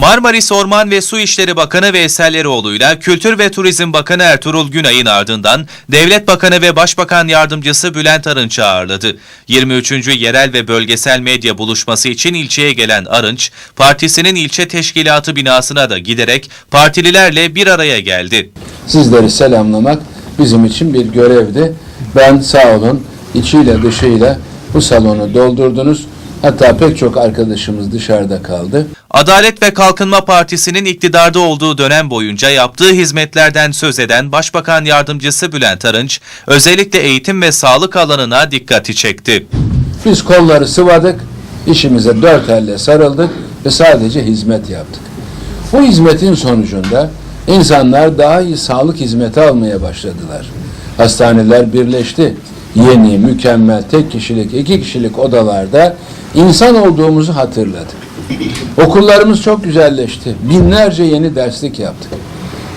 Marmaris Orman ve Su İşleri Bakanı Veysel Eroğlu'yla Kültür ve Turizm Bakanı Ertuğrul Günay'ın ardından Devlet Bakanı ve Başbakan Yardımcısı Bülent Arınç'ı ağırladı. 23. Yerel ve Bölgesel Medya Buluşması için ilçeye gelen Arınç, partisinin ilçe teşkilatı binasına da giderek partililerle bir araya geldi. Sizleri selamlamak bizim için bir görevdi. Ben sağ olun içiyle dışıyla bu salonu doldurdunuz. Hatta pek çok arkadaşımız dışarıda kaldı. Adalet ve Kalkınma Partisi'nin iktidarda olduğu dönem boyunca yaptığı hizmetlerden söz eden Başbakan Yardımcısı Bülent Arınç, özellikle eğitim ve sağlık alanına dikkati çekti. Biz kolları sıvadık, işimize dört elle sarıldık ve sadece hizmet yaptık. Bu hizmetin sonucunda insanlar daha iyi sağlık hizmeti almaya başladılar. Hastaneler birleşti. Yeni, mükemmel, tek kişilik, iki kişilik odalarda insan olduğumuzu hatırladık. Okullarımız çok güzelleşti. Binlerce yeni derslik yaptık.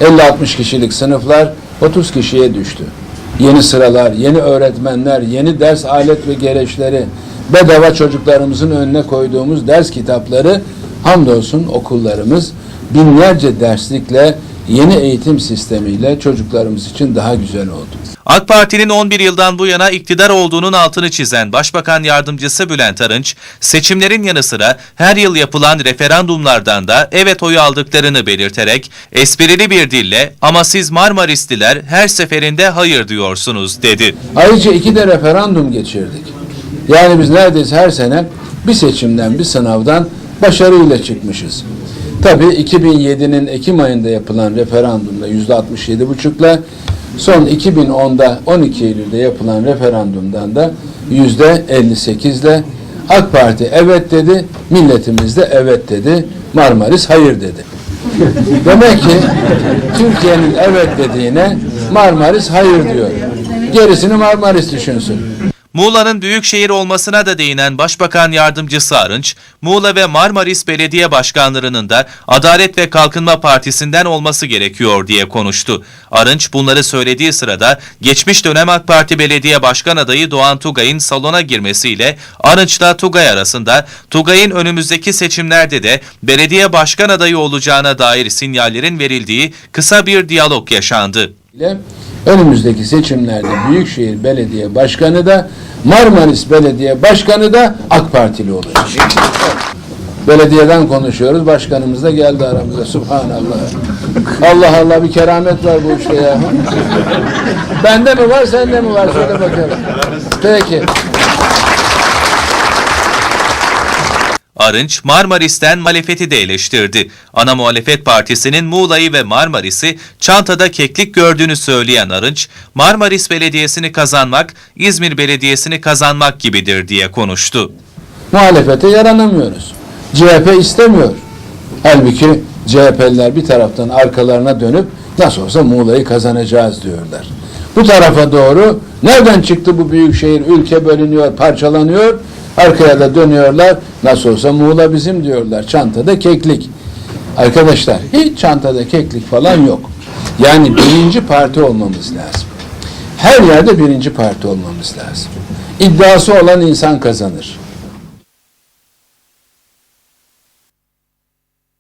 50-60 kişilik sınıflar 30 kişiye düştü. Yeni sıralar, yeni öğretmenler, yeni ders alet ve gereçleri, bedava çocuklarımızın önüne koyduğumuz ders kitapları hamdolsun okullarımız binlerce derslikle yeni eğitim sistemiyle çocuklarımız için daha güzel oldu. AK Parti'nin 11 yıldan bu yana iktidar olduğunun altını çizen Başbakan Yardımcısı Bülent Arınç, seçimlerin yanı sıra her yıl yapılan referandumlardan da evet oyu aldıklarını belirterek esprili bir dille ama siz Marmarisliler her seferinde hayır diyorsunuz dedi. Ayrıca iki de referandum geçirdik. Yani biz neredeyse her sene bir seçimden, bir sınavdan başarıyla çıkmışız. Tabii 2007'nin Ekim ayında yapılan referandumda yüzde 67,5'la son 2010'da 12 Eylül'de yapılan referandumdan da yüzde 58'le AK Parti evet dedi, milletimiz de evet dedi, Marmaris hayır dedi. Demek ki Türkiye'nin evet dediğine Marmaris hayır diyor. Gerisini Marmaris düşünsün. Muğla'nın büyük şehir olmasına da değinen Başbakan Yardımcısı Arınç, Muğla ve Marmaris Belediye Başkanlarının da Adalet ve Kalkınma Partisi'nden olması gerekiyor diye konuştu. Arınç bunları söylediği sırada geçmiş dönem AK Parti Belediye Başkan adayı Doğan Tugay'ın salona girmesiyle Arınç'la Tugay arasında Tugay'ın önümüzdeki seçimlerde de belediye başkan adayı olacağına dair sinyallerin verildiği kısa bir diyalog yaşandı. ile önümüzdeki seçimlerde Büyükşehir Belediye Başkanı da Marmaris Belediye Başkanı da AK Partili olacak. Belediyeden konuşuyoruz. Başkanımız da geldi aramıza. Subhanallah. Allah Allah bir keramet var bu işte ya. Bende mi var sende mi var? Söyle bakalım. Peki. Arınç, Marmaris'ten muhalefeti de eleştirdi. Ana muhalefet partisinin Muğla'yı ve Marmaris'i çantada keklik gördüğünü söyleyen Arınç, Marmaris Belediyesi'ni kazanmak, İzmir Belediyesi'ni kazanmak gibidir diye konuştu. muhalefete yaranamıyoruz. CHP istemiyor. Halbuki CHP'liler bir taraftan arkalarına dönüp nasıl olsa Muğla'yı kazanacağız diyorlar. Bu tarafa doğru nereden çıktı bu büyük şehir? Ülke bölünüyor, parçalanıyor. Arkaya da dönüyorlar. Nasıl olsa Muğla bizim diyorlar. Çantada keklik. Arkadaşlar hiç çantada keklik falan yok. Yani birinci parti olmamız lazım. Her yerde birinci parti olmamız lazım. İddiası olan insan kazanır.